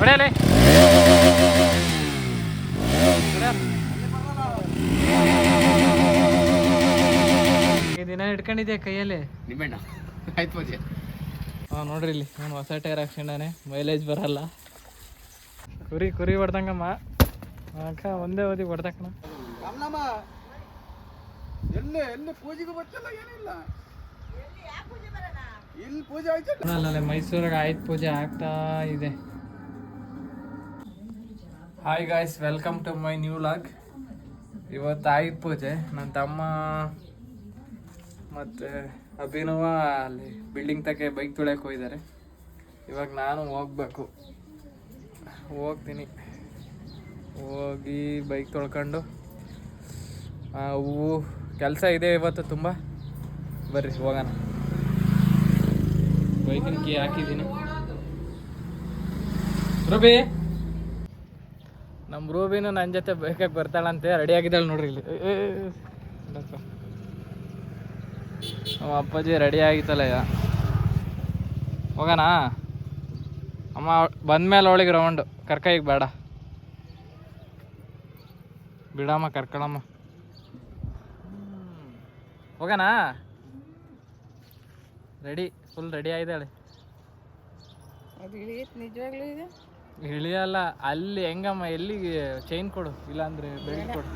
ಹೊಡೆಯಲೇ ಈ ದಿನ ಇಟ್ಕೊಂಡಿದ್ಯಾ ಕೈಯಲ್ಲಿ? ನಿಂಬೆಣ್ಣ ಆಯ್ತು ಪೂಜೆ. ಹಾಂ ನೋಡ್ರಿ ಇಲ್ಲಿ ನಾನು ಹೊಸ ಟೈರ್ ಹಾಕ್ಸ್ಕೊಂಡಾನೆ ಮೈಲೇಜ್ ಬರಲ್ಲ. ಕುರಿ ಕುರಿ ಹೊಡ್ದಂಗಮ್ಮ. ಅಕ್ಕ ಒಂದೇ ಓದಿ ಹೊಡ್ದಕ್ಕಣ ಎಲ್ಲಿ ಎಲ್ಲಿ ಪೂಜೆಗೂ ಬರ್ತಿಲ್ಲ ಏನಿಲ್ಲ ಇಲ್ಲಿ. ಪೂಜೆ ಆಯ್ತು ಮೈಸೂರಿಗೆ ಆಯ್ತು ಪೂಜೆ ಆಗ್ತಾ ಇದೆ. Hi guys welcome to my new vlog ಇವತ್ತು ಆಯುಧ ಪೂಜೆ. ನನ್ನ ತಮ್ಮ ಮತ್ತು ಅಭಿನವ ಅಲ್ಲಿ ಬಿಲ್ಡಿಂಗ್ ತಕ್ಕೆ ಬೈಕ್ ತುಳಿಯಕ್ಕೆ ಹೋಗಿದ್ದಾರೆ. ಇವಾಗ ನಾನು ಹೋಗ್ಬೇಕು. ಹೋಗ್ತೀನಿ. ಹೋಗಿ ಬೈಕ್ ತೊಳ್ಕೊಂಡು ಹೂವು, ಕೆಲಸ ಇದೆ ಇವತ್ತು ತುಂಬ. ಬರ್ರಿ, ಹೋಗೋಣ. ಬೈಕಿನ ಕೀ ಹಾಕಿದ್ದೀನಿ. ರೂಬಿ! ನಮ್ಮ ರೂಬಿನು ನನ್ನ ಜೊತೆ ಬೈಕಕ್ಕೆ ಬರ್ತಾಳಂತೆ ರೆಡಿ ಆಗಿದ್ದಾಳೆ ನೋಡ್ರಿ ಇಲ್ಲಿ. ನಮ್ಮ ಅಪ್ಪಾಜಿ ರೆಡಿ ಆಗಿತ್ತಲ್ಲ ಈಗ. ಹೋಗೋಣ? ಅಮ್ಮ, ಬಂದ್ಮೇಲೆ ಅವಳಿಗೆ ರೌಂಡು ಕರ್ಕ ಈಗ ಬೇಡ. ಬಿಡಮ್ಮ, ಕರ್ಕೊಳಮ್ಮ. ಹೋಗೋಣ? ರೆಡಿ ಫುಲ್ ರೆಡಿ ಇಳಿಯತ್ ನಿಜವಾಗ್ಲೂ ಇದೆ? ಇಳಿಯಲ್ಲ ಅಲ್ಲಿ ಹೆಂಗಮ್ಮ ಎಲ್ಲಿಗೆ? ಚೈನ್ ಕೊಡು ಇಲ್ಲಾಂದ್ರೆ ಬೆಲ್ಟ್ ಕೊಡು.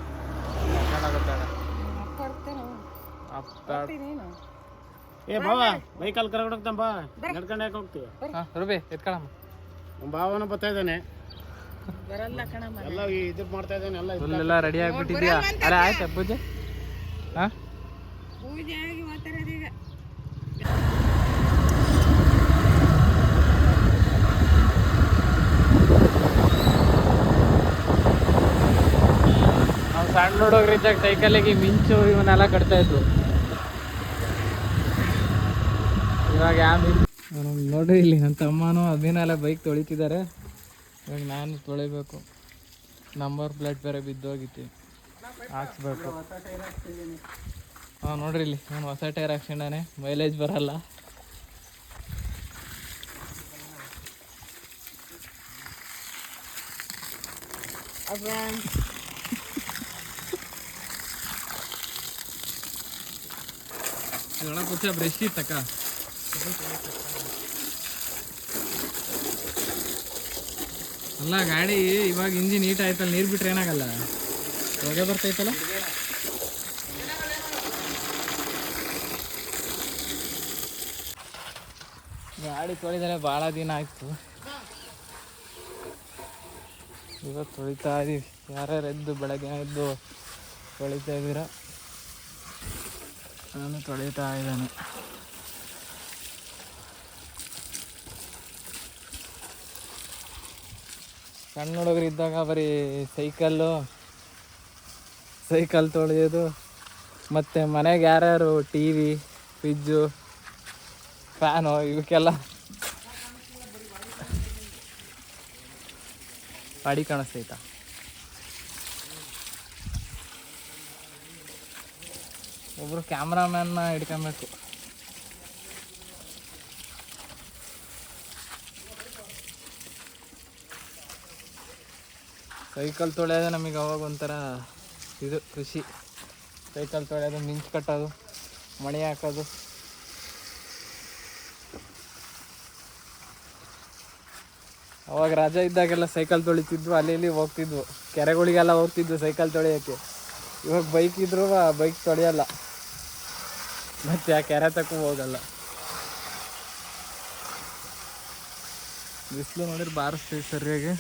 ಏ ಬಾವ ಬೈಕಲ್ಲಿ ಕರ್ಕೊಂಡು ಹೋಗ್ತಾನ ಬಾ. ನಡ್ಕೊಂಡು ಯಾಕೆ ಹೋಗ್ತೀವಿ ಹಾಂ ರೂಬಿ ಎತ್ಕೊಳಮ್ಮ. ನಮ್ಮ ಭಾವನ ಬರ್ತಾ ಇದ್ದಾನೆ. ಬರಲ್ಲ ಕಣಮ್ಮ. ಎಲ್ಲ ಇದು ಮಾಡ್ತಾ ಇದ್ದಾನೆ ಎಲ್ಲ ಎಲ್ಲ ರೆಡಿ ಆಗಿಬಿಟ್ಟಿದ್ಯಾ? ಅಲ್ಲ ಆಯ್ತಾ ಪೂಜೆ? ಹಾಂ? ಪೂಜೆ ಆಗಿ ಮಾತಾಡೋದೀಗ ಸಣ್ಣ ಹುಡುಗರಿದ್ದಾಗ ಸೈಕಲಿಗೆ ಮಿಂಚು ಇವನ್ನೆಲ್ಲ ಕಟ್ತಾ ಇದ್ರು. ಇವಾಗ ಯಾವ ನೋಡ್ರಿ ಇಲ್ಲಿ ನನ್ನ ತಮ್ಮನೂ ಅದೇನೆಲ್ಲ ಬೈಕ್ ತೊಳಿತಿದ್ದಾರೆ. ಇವಾಗ ನಾನು ತೊಳಿಬೇಕು. ನಂಬರ್ ಪ್ಲೇಟ್ ಬೇರೆ ಬಿದ್ದೋಗಿತ್ತು. ಹಾಕ್ಸ್ಬೇಕು. ಹಾಂ ನೋಡ್ರಿ ಇಲ್ಲಿ ನಾನು ಹೊಸ ಟೈರ್ ಹಾಕ್ಸ್ಕೊಂಡಾನೆ. ಮೈಲೇಜ್ ಬರಲ್ಲ. ಅಪ್ಪ ಒಳಗೆ ಕೂತ ಬ್ರಷ್ ಇತ್ತಕ್ಕ? ಅಲ್ಲ, ಗಾಡಿ ಇವಾಗ ಇಂಜಿನ್ ನೀಟ್ ಆಯ್ತಲ್ಲ, ನೀರು ಬಿಟ್ರೆ ಏನಾಗಲ್ಲ? ಹೊಗೆ ಬರ್ತೈತಲ್ಲ? ಗಾಡಿ ತೊಳಿದರೆ ಭಾಳ ದಿನ ಆಯ್ತು. ಇವತ್ತು ತೊಳಿತಾ ಇದೀವಿ. ಯಾರ್ಯಾರು ಎದ್ದು ಬೆಳಗ್ಗೆ ಎದ್ದು ತೊಳಿತಾ ಇದ್ದೀರಾ? ನಾನು ತೊಳಿತಾ ಇದ್ದಾನೆ. ಸಣ್ಣ ಹುಡುಗರು ಇದ್ದಾಗ ಬರೀ ಸೈಕಲ್ಲು, ಸೈಕಲ್ ತೊಳೆಯೋದು, ಮತ್ತು ಮನೆಗೆ ಯಾರ್ಯಾರು ಟಿ ವಿ, ಫ್ರಿಜ್ಜು, ಫ್ಯಾನು ಇವಕ್ಕೆಲ್ಲ ಅಡಿ ಕಾಣಿಸ್ತೈತಾ ಒಬ್ರು ಕ್ಯಾಮ್ರಾಮ್ಯಾನ್ನ ಹಿಡ್ಕೊಬೇಕು. ಸೈಕಲ್ ತೊಳೆಯೋದು ನಮಗೆ ಅವಾಗ ಒಂಥರ ಇದು, ಖುಷಿ. ಸೈಕಲ್ ತೊಳೆಯೋದು, ಮಿಂಚು ಕಟ್ಟೋದು, ಮಣಿ ಹಾಕೋದು. ಅವಾಗ ರಾಜ ಇದ್ದಾಗೆಲ್ಲ ಸೈಕಲ್ ತೊಳಿತಿದ್ವು, ಅಲ್ಲಿ ಇಲ್ಲಿ ಹೋಗ್ತಿದ್ವು. ಕೆರೆಗಳಿಗೆಲ್ಲ ಹೋಗ್ತಿದ್ವು ಸೈಕಲ್ ತೊಳೆಯೋಕ್ಕೆ. ಇವಾಗ ಬೈಕ್ ಇದ್ರು ಬೈಕ್ ತೊಳೆಯಲ್ಲ. ಮತ್ತೆ ಆ ಕೆರೆ ತಕ್ಕ ಹೋಗಲ್ಲ. ಬಿಸಿಲು ನೋಡಿದ್ರೆ ಬಾರಿಸ್ತೀವಿ ಸರಿಯಾಗಿ.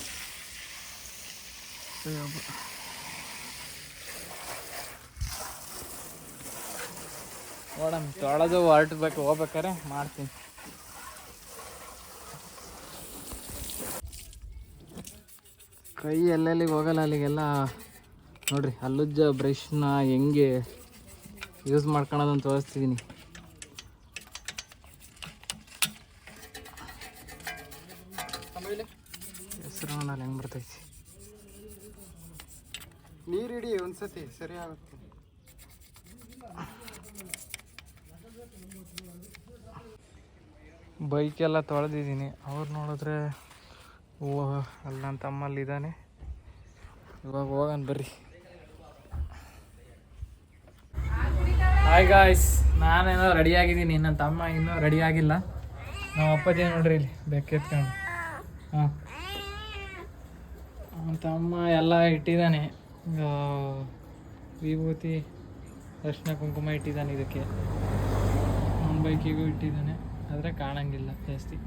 ನೋಡಮ್ ತೊಳೆದು ಹೊರಟಬೇಕು ಹೋಗ್ಬೇಕಾರೆ ಮಾಡ್ತೀನಿ. ಕೈ ಎಲ್ಲೆಲ್ಲಿಗೆ ಹೋಗಲ್ಲ ಅಲ್ಲಿಗೆಲ್ಲ. ನೋಡ್ರಿ, ಅಲ್ಲುಜ್ಜ ಬ್ರಷ್ನ ಹೆಂಗೆ ಯೂಸ್ ಮಾಡ್ಕೊಳೋದನ್ನು ತೋರಿಸ್ತಿದ್ದೀನಿ. ಹೆಸರು ನಾನು ಹೆಂಗೆ ಬರ್ತೈತಿ. ನೀರಿಡಿ ಒಂದ್ಸತಿ ಸರಿ ಆಗುತ್ತೆ ಬೈಕೆಲ್ಲ ತೊಳೆದಿದ್ದೀನಿ. ಅವ್ರು ನೋಡಿದ್ರೆ ಓ ಅಲ್ಲಿ ನನ್ನ ತಮ್ಮಲ್ಲಿ ಇದ್ದಾನೆ ಇವಾಗ ಹೋಗೋಣ ಬರ್ರಿ. ಹಾಯ್ ಗಾಯ್ಸ್ ನಾನೇನೋ ರೆಡಿ ಆಗಿದ್ದೀನಿ. ನನ್ನ ತಮ್ಮ ಇನ್ನೂ ರೆಡಿ ಆಗಿಲ್ಲ. ನಮ್ಮ ಅಪ್ಪಾಜಿ ನೋಡ್ರಿ ಇಲ್ಲಿ ಬೆಕ್ಕೆತ್ಕೊಂಡು ಹಾಂ. ನಮ್ಮ ತಮ್ಮ ಎಲ್ಲ ಇಟ್ಟಿದ್ದಾನೆ. ವಿಭೂತಿ, ಅರ್ಶಿನ ಕುಂಕುಮ ಇಟ್ಟಿದ್ದಾನೆ ಇದಕ್ಕೆ. ನನ್ನ ಬೈಕಿಗೂ ಇಟ್ಟಿದ್ದಾನೆ, ಆದರೆ ಕಾಣಂಗಿಲ್ಲ, ಜಾಸ್ತಿ.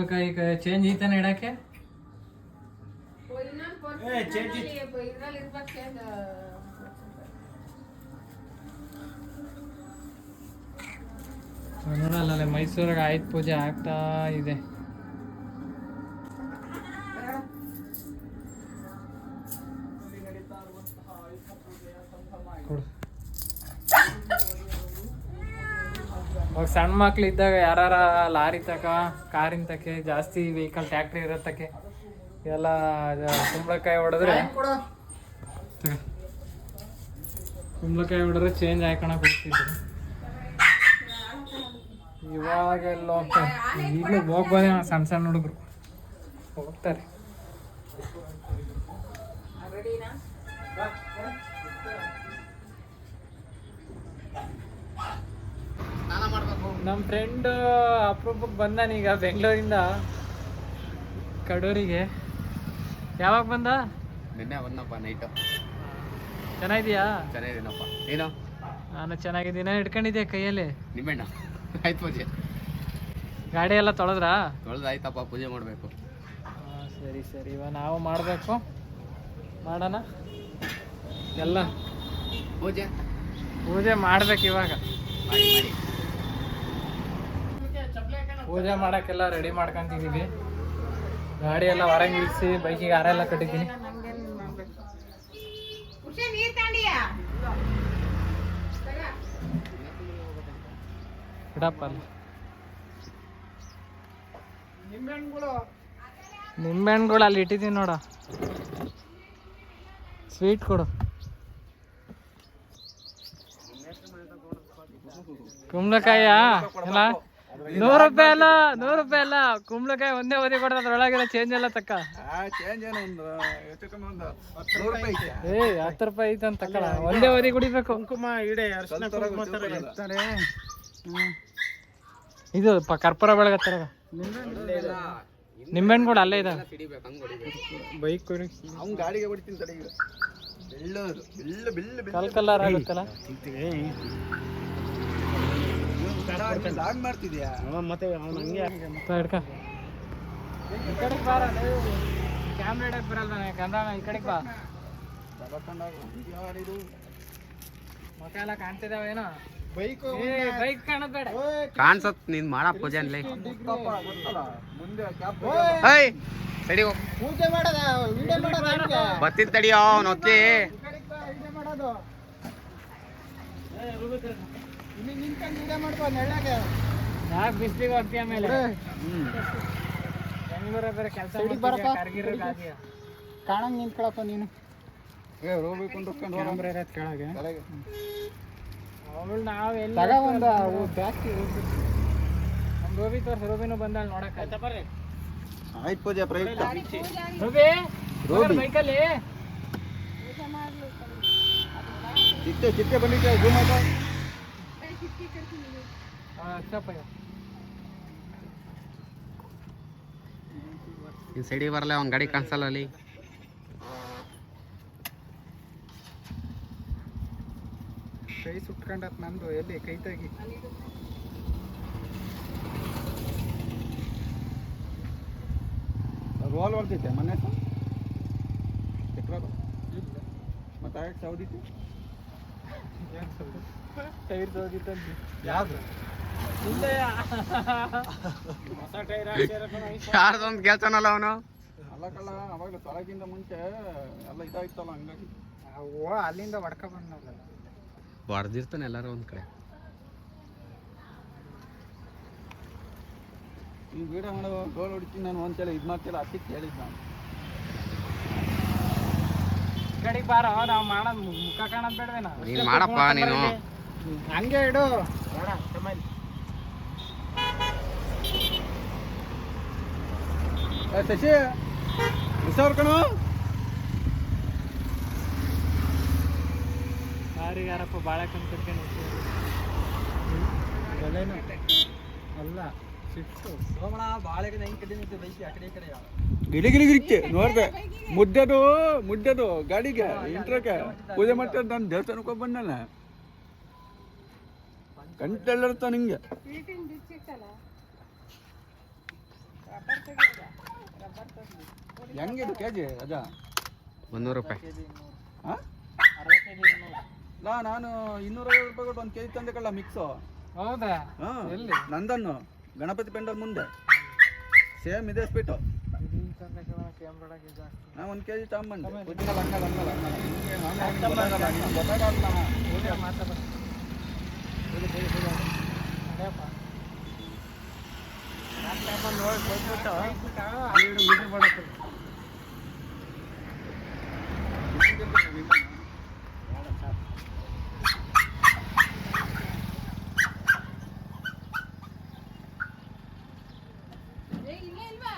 ಕುಂಬಳಕಾಯಿ ಚೇಂಜ್ ಐತಾನೆ ಇಡಕ್ಕೆ? ನೋಡಲ್ಲ ಮೈಸೂರಾಗ ಆಯುಧ ಪೂಜೆ ಆಗ್ತಾ ಇದೆ ಕೊಡು. ಅವಾಗ ಸಣ್ಣ ಮಕ್ಳು ಇದ್ದಾಗ ಯಾರ ಲಾರಿ ತಕ ಕಾರಿನ ತಕೆ ಜಾಸ್ತಿ ವೆಹಿಕಲ್ ಟ್ಯಾಕ್ಟ್ರಿ ಇರತ್ತಕ್ಕೆ ತಕೆ ಎಲ್ಲ ಕುಂಬಳಕಾಯಿ ಹೊಡೆದ್ರೆ. ಕುಂಬಳಕಾಯಿ ಹೊಡೆದ್ರೆ ಚೇಂಜ್ ಹಾಕೊಳಕ್ ಹೋಗ್ತಿದ್ರು ಇವಾಗೆಲ್ಲ ಹೋಗ್ತಾರೆ ಈಗಲೂ ಹೋಗ್ಬೋದೇ ಸಣ್ಣ ಸಣ್ಣ ಹುಡುಗರು. ಹೋಗ್ತಾರೆ. ನಮ್ಮ ಫ್ರೆಂಡ್ ಅಪರೂಪಕ್ಕೆ ಬಂದಾನೀಗ ಬೆಂಗಳೂರಿಂದ. ಕಡೂರಿಗೆ. ಯಾವಾಗ ಬಂದ? ನಿನ್ನೆ ಬಂದಪ್ಪ ನೈಟು ಚೆನ್ನಾಗಿದೆಯಾ? ಚೆನ್ನಾಗಿದ್ದೀನಪ್ಪ. ಏನು ನಾನು ಚೆನ್ನಾಗಿದ್ದೀನ. ಹಿಡ್ಕೊಂಡಿದ್ದೆ ಕೈಯಲ್ಲಿ? ನಿಮ್ಮಣ್ಣ ಆಯ್ತು ಪೂಜೆ. ಗಾಡಿ ಎಲ್ಲ ತೊಳೆದ್ರಾ? ತೊಳೆದಾಯ್ತಪ್ಪ ಪೂಜೆ ಮಾಡಬೇಕು. ಸರಿ ಸರಿ. ಇವಾಗ ನಾವು ಮಾಡಬೇಕು. ಮಾಡೋಣ. ಎಲ್ಲ. ಪೂಜೆ? ಪೂಜೆ ಮಾಡ್ಬೇಕು ಇವಾಗ. ಮಾಡಿ ಮಾಡಿ. ಪೂಜೆ ಮಾಡಕ್ಕೆಲ್ಲ ರೆಡಿ ಮಾಡ್ಕೊಂತಿದ್ದೀವಿ ಗಾಡಿ ಎಲ್ಲ ಹೊರಗೆ ಇಳಿಸಿ ಬೈಕಿಗೆ ಹಾರೆಲ್ಲ ಕಟ್ಟಿದ್ದೀನಿ. ನಂಗೇನ್ ಮಾಡ್ಬೇಕು ಖುಷಿ ನೀರ್ ತಾಂಡಿಯಾ? ಇಡಪ್ಪ ಅಲ್ಲಿ. ನಿಂಬೆಹಣ್ಣುಗಳು. ಅಲ್ಲಿ ಇಟ್ಟಿದ್ದೀನಿ ನೋಡ. ಸ್ವೀಟ್ ಕೊಡು. ಕುಂಬಳಕಾಯ? ಎಲ್ಲ ನೂರು ರೂಪಾಯಿ ಅಲ್ಲ ನೂರು ರೂಪಾಯಿ ಅಲ್ಲ ಕುಂಬಳಕಾಯಿ ಒಂದೇ ಓದಿ ಕೊಡ್ತಾರೆ ಅದ್ರೊಳಗಿರೋ ಚೇಂಜ್ ಎಲ್ಲ ತಕ್ಕ. ಏ ಹತ್ತು ರೂಪಾಯಿ ಐತೆ ಅಂತ ತಕ್ಕಳ ಒಂದೇ ಓದಿ ಕುಡಿಬೇಕು. ಕುಂಕುಮ ಇಡೆ ಅರ್ಶಿನ ಕುಂಕುಮ ತರ ಇರ್ತಾರೆ. ಇದು ಪ ಕರ್ಪೂರ ಬೆಳಗತ್ತಾರ ಕೂಡ ಅಲ್ಲೇ ಇದೆ. ಬೈಕ್ ಕೊಡಿ. ಅವ್ನು ಗಾಡಿಗೆ ಹೊಡಿತೀನಿ ತಡಿ ಈಗ. ಬೆಳ್ಳದು. ಬೆಲ್ಲ ಬೆಲ್ಲ ಕಲ್ ಕಲ್ಲರ್ ಆಗುತ್ತಲ್ಲ? ಮತ್ತೆ ಅವ್ನು ಹಂಗೆ ತಾ ಹಿಡ್ಕ ಈ ಕಡೆಗೆ ಬಾರ ಕ್ಯಾಮ್ರಾ ಬರಲ್ಲ ಕಂದ ಈ ಕಡೆಗೆ ಬಾ. ಮುಖ ಎಲ್ಲ ಕಾಣ್ತಿದಾವೇನೋ ಬೈಕ್ ಬೈಕ್ ಕಾಣಬೇಡ ಬೇಡ. ಕಾಣ್ಸತ್ ನೀನ್ ಮಾಡ ಪೂಜೆ ಅನ್ಲಿ ಮುಂದೆ ಕ್ಯಾಪ್ ಏಯ್ ತಡಿ ಹೋಗ್. ಪೂಜೆ ಮಾಡದ ವಿಡಿಯೋ ಮಾಡೋದ ಬರ್ತೀನಿ ತಡಿಯೋ ಅವ್ನು ಮಾಡೋದು ಯಾಕೆ ಬಿಸ್ಲಿಗೆ ಹೋಗ್ತೀಯ ಮೇಲೆ ಬೆಂಗಳೂರ ಬೇರೆ ಕೆಲಸ ಬರಪ್ಪ. ಕಾಣಂಗ್ ನಿಂತ್ಕೊಳಪ್ಪ ನೀನು. ಏ ರೋಬಿ ಕೊಂಡ್ಕೊಂಡು ಕ್ಯಾಮ್ರಾ ಇರೋದ್ ಕೆಳಗೆ. ಕೆಳಗೆ. ಅವಳು ನಾವು ಎಲ್ಲಿ ತಗ ಒಂದ ಅವು ಜಾಸ್ತಿ ನಮ್ ರೋಬಿ ತೋರ್ಸ ರೋಬಿನೂ ಬಂದಾಳ ನೋಡಕ್. ಬರ್ರಿ. ಆಯ್ತು ಪೂಜೆ ಪ್ರಯುಕ್ತ. ರೋಬಿ. ರೋಬಿ. ಬೈಕಲ್ಲಿ ಚಿಟ್ಟೆ ಚಿಟ್ಟೆ ಬಂದಿದ್ದೆ ಜೂಮ್ ಆಯ್ತಾ? ಈ ಸೈಡಿಗೆ ಬರಲ್ಲ ಅವ್ನ ಗಾಡಿ ಕಾಣಿಸಲ್ಲ ಅಲ್ಲಿ. ಕೈ ಸುಟ್ಕೊಂಡತ್ ನಂದು ಎಲ್ಲಿ ಕೈ ತೆಗಿ. ರೋಲ್ ಹೊಡ್ತೈತೆ ಮೊನ್ನೆ ಚಕ್ರ ಮತ್ತೆ ಆಯ್ತು ಸೌದಿತ್ತು ಟೈರ್ ಸೌದಿತ್ತು ಯಾವ್ದು? ಯಾರ್ದೊಂದು ಕೇಳ್ತಾನಲ್ಲ ಅವನು? ಅಲ್ಲ ಕಳ್ಳ ಅವಾಗ ತೊಳಗಿಂದ ಮುಂಚೆ ಎಲ್ಲ ಇದಾಯ್ತಲ್ಲ ಹಂಗಾಗಿ. ಓ ಅಲ್ಲಿಂದ ಹೊಡ್ಕ ಬಂದ ಹೊಡೆದಿರ್ತಾನೆ ಎಲ್ಲಾರು ಒಂದ್ ಕಡೆ. ಈ ವಿಡಿಯೋ ಮಾಡೋ ಗೋಲ್ ಹೊಡಿತೀನಿ ನಾನು ಒಂದ್ಸಲ ಇದು ಮಾಡ್ತಿಲ್ಲ ಅದಕ್ಕೆ ಕೇಳಿದ್ ನಾನು. ಕಡೆಗೆ ಬಾರ ನಾವು ಮಾಡೋದ್ ಮುಖ ಕಾಣೋದ್ ಬೇಡವೇನ. ನೀನ್ ಮಾಡಪ್ಪ ನೀನು. ಹಂಗೆ ಇಡು. ಬೇಡ ತಮ್ಮಲ್ಲಿ ಏ, ಶಶಿ ಹುಷಾರು ಕಣ. ಯಾರಿಗೆ ಯಾರಪ್ಪ ಭಾಳ ಕಟ್ಕೊಂಡು ಅಲ್ಲ ಸಿಟ್ಟು. ಸೋಮಣ್ಣ ಬಾಳೆಗೆ ಹೆಂಗ್ ನಿಂತು ಆ ಕಡೆ ಈ ಕಡೆ ಗಿಲಿ ಗಿಲಿ ಗಿರಿಕ್ಕೆ ನೋಡ್ದೆ. ಮುದ್ದದು ಮುದ್ದದು ಗಾಡಿಗೆ ಇಂಟ್ರಕ್ಕೆ ಪೂಜೆ ಮಾಡ್ತಾ ನಾನು ದೇವಸ್ಥಾನಕ್ಕೆ ಹೋಗಿ ಬಂದಲ್ಲ ಕಂಟೆಲ್ಲರ್ತ ನಿಂಗೆ? ಹೆಂಗಿದು ಕೆ ಜಿ ಅದ? ಮುನ್ನೂರು ರೂಪಾಯಿ. ಹಾಂ ನಾ ನಾನು ಇನ್ನೂರೈವತ್ತು ರೂಪಾಯಿ ಕೊಟ್ಟು ಒಂದು ಕೆ ಜಿ ತಂದೆ ಮಿಕ್ಸು ಹೌದಾ? ಹಾಂ ಎಲ್ಲಿ? ನಂದನ್ನು ಗಣಪತಿ ಪೆಂಡಲ್ ಮುಂದೆ. ಸೇಮ್ ಇದೆ ಸ್ಪೀಟು ನಾ ಒಂದು ಕೆ ಜಿ ತಗೊಂಬಂದು ಗೊತ್ತಾಗಲ್ಲ, ಹಂಗಲ್ಲ, ಹೋಗಿ ಹಂಗಲ್ಲ. ನಿಂಗೆ ನಾನು ಅವ್ನಿಗೆ ಗೊತ್ತಾಗಲ್ಲ, ನಿಂಗೆ ಗೊತ್ತಾಗಲ್ಲ. ಏ ಇಲ್ಲೇ ಇಲ್ವಾ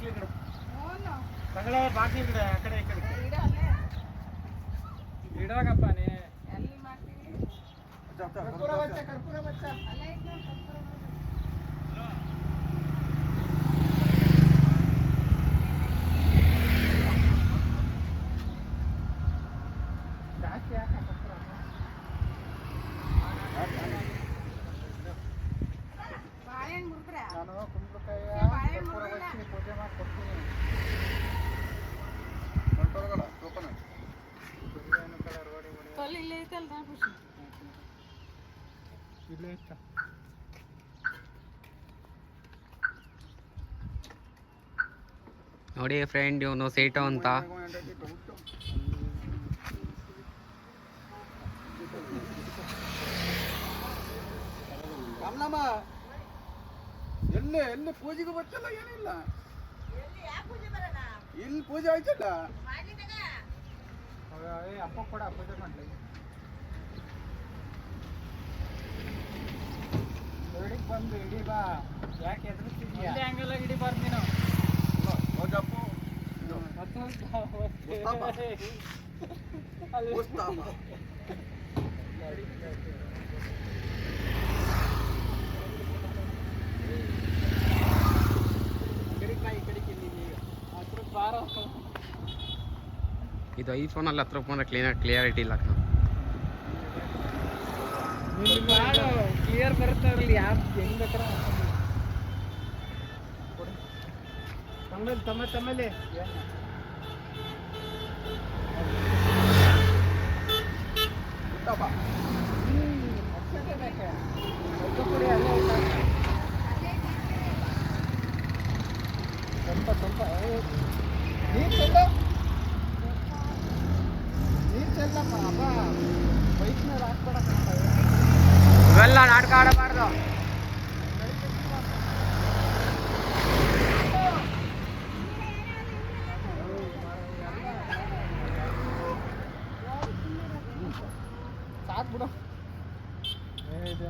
ಬಾಟ್ಲಿ ಗಿಡ ಹೋನು ತಗಳೆ ಬಾಟ್ಲಿ ಗಿಡ ಆ ಕಡೆ ಈ ಕಡೆ ಇಡು ಅಲ್ಲೇ ಇಡಾಗಪ್ಪ ನೀ ಎಲ್ಲಿ ಮಾಡ್ತೀವಿ ಕರ್ಪೂರ ಬಚ್ಚ ಕರ್ಪೂರ ಬಚ್ಚ ಅಲ್ಲೇ ಇದ್ದು ಕರ್ಪೂರ ಮಾಡು. ಜಾಸ್ತಿ ಯಾಕೆ ಕರ್ಪೂರ? ಬಾಳೆಹಣ್ಣು ಮುರಿದ್ರ ನಾನು ಕುಂಬಳಕಾಯಿ ಬಾಳೆಹಣ್ಣು ಕರ್ಪೂರ ಮುರಿದಿಲ್ಲ. ಹಚ್ಚಿ ಪೂಜೆ ಮಾಡಿ ಕೊಡ್ತೀನಿ ಹೊರ್ಟೋಗಲ್ಲ, ಟೋಕನ್. ಬಿರಿಯಾನಿ ಕಲರ್ ಕಲ್ಲು ಇಲ್ಲೇ ಐತಲ್ಲ ನಾ ಖುಷಿ ಇಲ್ಲೇ ಐತ. ನೋಡಿ ಫ್ರೆಂಡ್ ಇವನು ಸೇಟು ಅಂತ. ಕಮಲಮ್ಮ ಎಲ್ಲಿ ಎಲ್ಲಿ ಪೂಜೆಗೆ ಬರ್ತಿಲ್ಲ ಏನಿಲ್ಲ. ಇಲ್ಲಿ ಪೂಜೆ ಆಯ್ತಲ್ಲ? ಅಪ್ಪ ಕೂಡ ಅಪ್ಪ ಮಾಡ್ಲಿ. ಹೊರಡಿಗೆ ಬಂದು ಇಡಿ ಬಾ. ಯಾಕೆ ಎದುರಿಸ್ತಿದ್ಯಾ ಹಂಗೆಲ್ಲ ಇಡಿ ಬಾರ್ದು ನೀನು ಹೋಗಪ್ಪು. ಮುಸ್ತಾಫ. ಅಲ್ಲಿ. ಮುಸ್ತಾಫ. ಹತ್ರ ಬಾರೋ. ಇದು ಐಫೋನಲ್ಲಿ ಹತ್ರ ಫೋನ್ ಕ್ಲೀನ್ ಕ್ಲಿಯರಿಟಿ ಇಲ್ಲ ಕಣ ಕ್ಲಿಯರ್ ಬರುತ್ತೆ ಅದ್ರಲ್ಲಿ ಯಾರು ಹೆಂಗ್ ಬೇಕಾರ ತಮ್ಮಲ್ಲಿ. ಸ್ವಲ್ಪ ಸ್ವಲ್ಪ ಚೆಲ್ಲ ನೀರು ಚೆಲ್ಲಪ್ಪ ಅಪ್ಪ ಬೈಕ್ ಮೇಲೆ ಹಾಕ್ಬೇಡ ಇವೆಲ್ಲ ನಾಟಕ ಆಡಬಾರ್ದು. ಸಾಕು ಬಿಡು ಏ ಇದೆ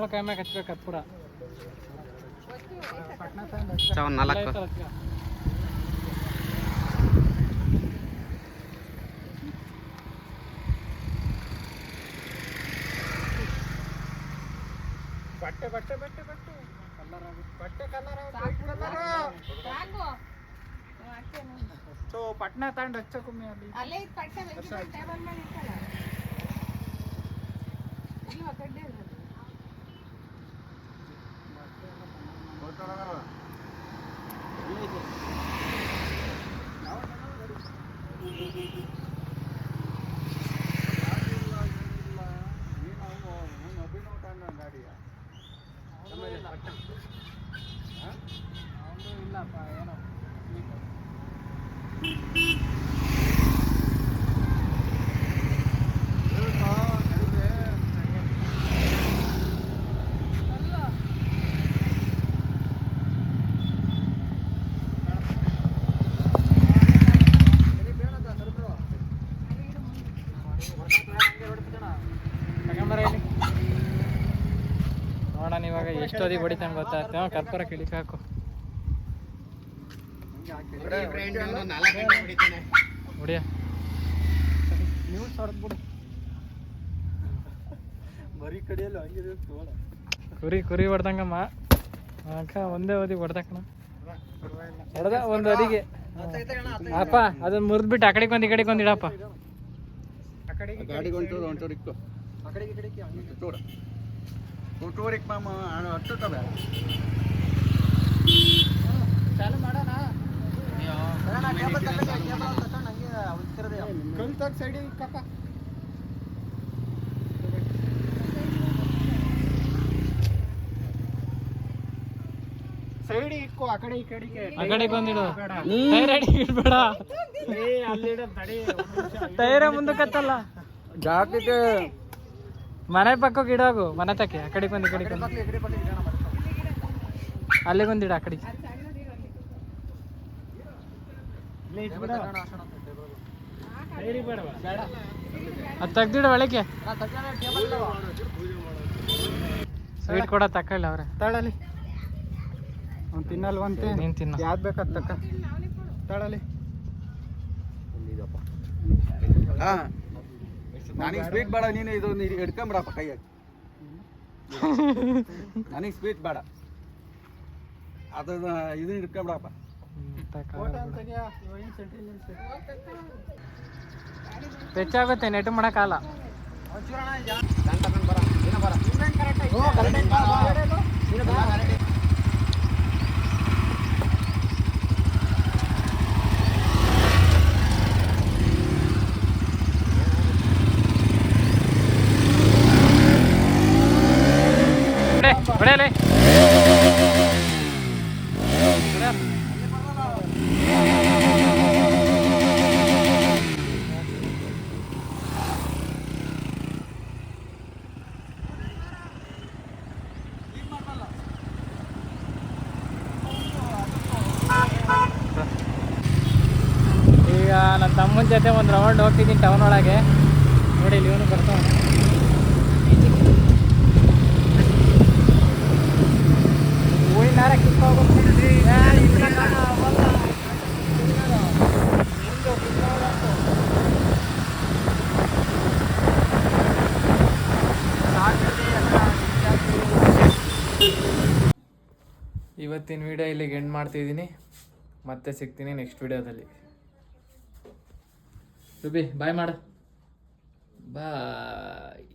ಕುಂಬಳಕಾಯಿ ಮ್ಯಾಗ ಹಚ್ಬೇಕು ಕರ್ಪೂರ ಪಟ್ನಾ ತಂದು ಹಚ್ಬೇಕು. ಚಾ, ಒಂದ್ ನಾಲ್ಕು. ಅಲ್ಲೇ ಐತಲ್ಲ ಹಚ್ಕ. ಬಟ್ಟೆ ಬಟ್ಟೆ ಬಟ್ಟೆ ಬಟ್ಟೆ ಕಲರ್ ಆಗುತ್ತೆ ಬಟ್ಟೆ ಕಲರ್ ಸಾಕು ಹ್ಮ್, ಅಷ್ಟೇ ನೋಡು. ಸೊ ಪಟ್ನಾ ತಗೊಂಡು ಹಚ್ಚಕೊಮ್ಮೆ ಅಲ್ಲಿ ಅಲ್ಲೇ ಇದ್ ಪಟ್ಟೆ ಬೆಂಕಿ ಟೇಬಲ್ ಮೇಲೆ ಇತ್ತಲ್ಲ ಇಲ್ವಾ ಕಡ್ಡೆ ಎಷ್ಟೊತ್ತಿಗೆ ಹೊಡಿತಾನೆ ಗೊತ್ತಾಗ್ತದೆ. ಹಾಂ ಕರ್ಪೂರ ಕಿಳಿಕ್ ಹಾಕು. ಹೊಡಿಯ. ನೀವು ಸಡದ್ಬಿಡು ಬರೀ ಕಡಿಯಲ್ಲ ಹಂಗಿದೆ ತೋಳ. ಕುರಿ ಕುರಿ ಹೊಡ್ದಂಗಮ್ಮ. ಅಕ್ಕ ಒಂದೇ ಓದಿ ಹೊಡ್ದಕ್ಕಣ ಹೊಡೆದ ಒಂದು ಅದಿಗೆ ಅಪ್ಪ ಅದನ್ನ ಮುರಿದ್ಬಿಟ್ಟು ಆ ಕಡೆಗೆ ಒಂದು ಈ ಕಡೆಗೆ ಒಂದು ಇಡಪ್ಪ ಗಾಡಿಗೆ ಮಾಮ ಹತ್ತುತ್ತವೆ ಕಲ್ತಾಗ ಸೈಡಿಗೆ ಕಾಕ ಸೈಡ್ ಇಕ್ಕು ಆ ಕಡೆ ಈ ಕಡೆಗೆ ಆ ಕಡೆ ಒಂದಿಡು ಟೈರ್ ಅಡಿಗೆ ಇಡ್ಬೇಡ. ಟೈರ ಮುಂದಕ್ಕತ್ತಲ್ಲ ಜಾತಿಗೆ ಮನೆ ಪಕ್ಕಕ್ಕೆ ಇಡೋಗು ಮನೆ ತಕ್ಕೆ ಆ ಕಡೆಗೆ ಬಂದು ಈ ಕಡೆಗೆ ಬಂದು. ಅಲ್ಲಿಗೆ ಬಂದಿಡ ಆ ಕಡೆಗೆ. ಅದು ತೆಗ್ದಿಡ ಒಳಗೆ ಸ್ವೀಟ್ ಕೂಡ ತಕೊಳ್ಳಿ ಅವ್ರೆ. ತಳಲಿ ಅವ್ನು ತಿನ್ನಲ್ವಂತೆ ನೀನು ತಿನ್ನ. ಯಾವ್ದು ಬೇಕಾದ ತಕ್ಕ. ತಳಲಿ ನನಗೆ ಸ್ವೀಟ್ ಬೇಡ ನೀನು ಇದು ಹಿಡ್ಕೊಂಬಿಡಪ್ಪ ಕೈಯಾಗಿ ನನಗೆ ಸ್ವೀಟ್ ಬೇಡ. ಅದನ್ನ ಇದನ್ನ ಹಿಡ್ಕೊಂಬಿಡಪ್ಪ. ಹೆಚ್ಚಾಗುತ್ತೆ ನೆಟ್ ಮಾಡಕ್ಕಾಗಲ್ಲ ಹೊಡೆಯಲೇ. ಹೊಡೆ. ಈಗ ನನ್ನ ತಮ್ಮನ ಜೊತೆ ಒಂದು ರೌಂಡ್ ಹೋಗ್ತಿದ್ದೀನಿ ಟೌನ್ ಒಳಗೆ ನೋಡಿ ಇಲ್ಲಿ ಇವನು ಬರ್ತಾನೆ ಹೂವಿನ ಹಾರ ಕಿತ್ಕೊಂಡ್ಬಿಡ್ತೀನಿ. ಏ, ಇಲ್ಲ ಕಣ, ಅವಲ್ಲ. ನಿಂದು ಕಿತ್ಕೊಂಡ್ಬಿಡಂತು. ಸಾಕ್ಬಿಡಿ ಎಲ್ಲ, ಇವತ್ತಿನ ವಿಡಿಯೋ ಇಲ್ಲಿಗೆ ಎಂಡ್ ಮಾಡ್ತಿದ್ದೀನಿ. ಮತ್ತೆ ಸಿಗ್ತೀನಿ ನೆಕ್ಸ್ಟ್ ವಿಡಿಯೋದಲ್ಲಿ ರುಬಿ ಬಾಯ್ ಮಾಡು. ಬಾಯ್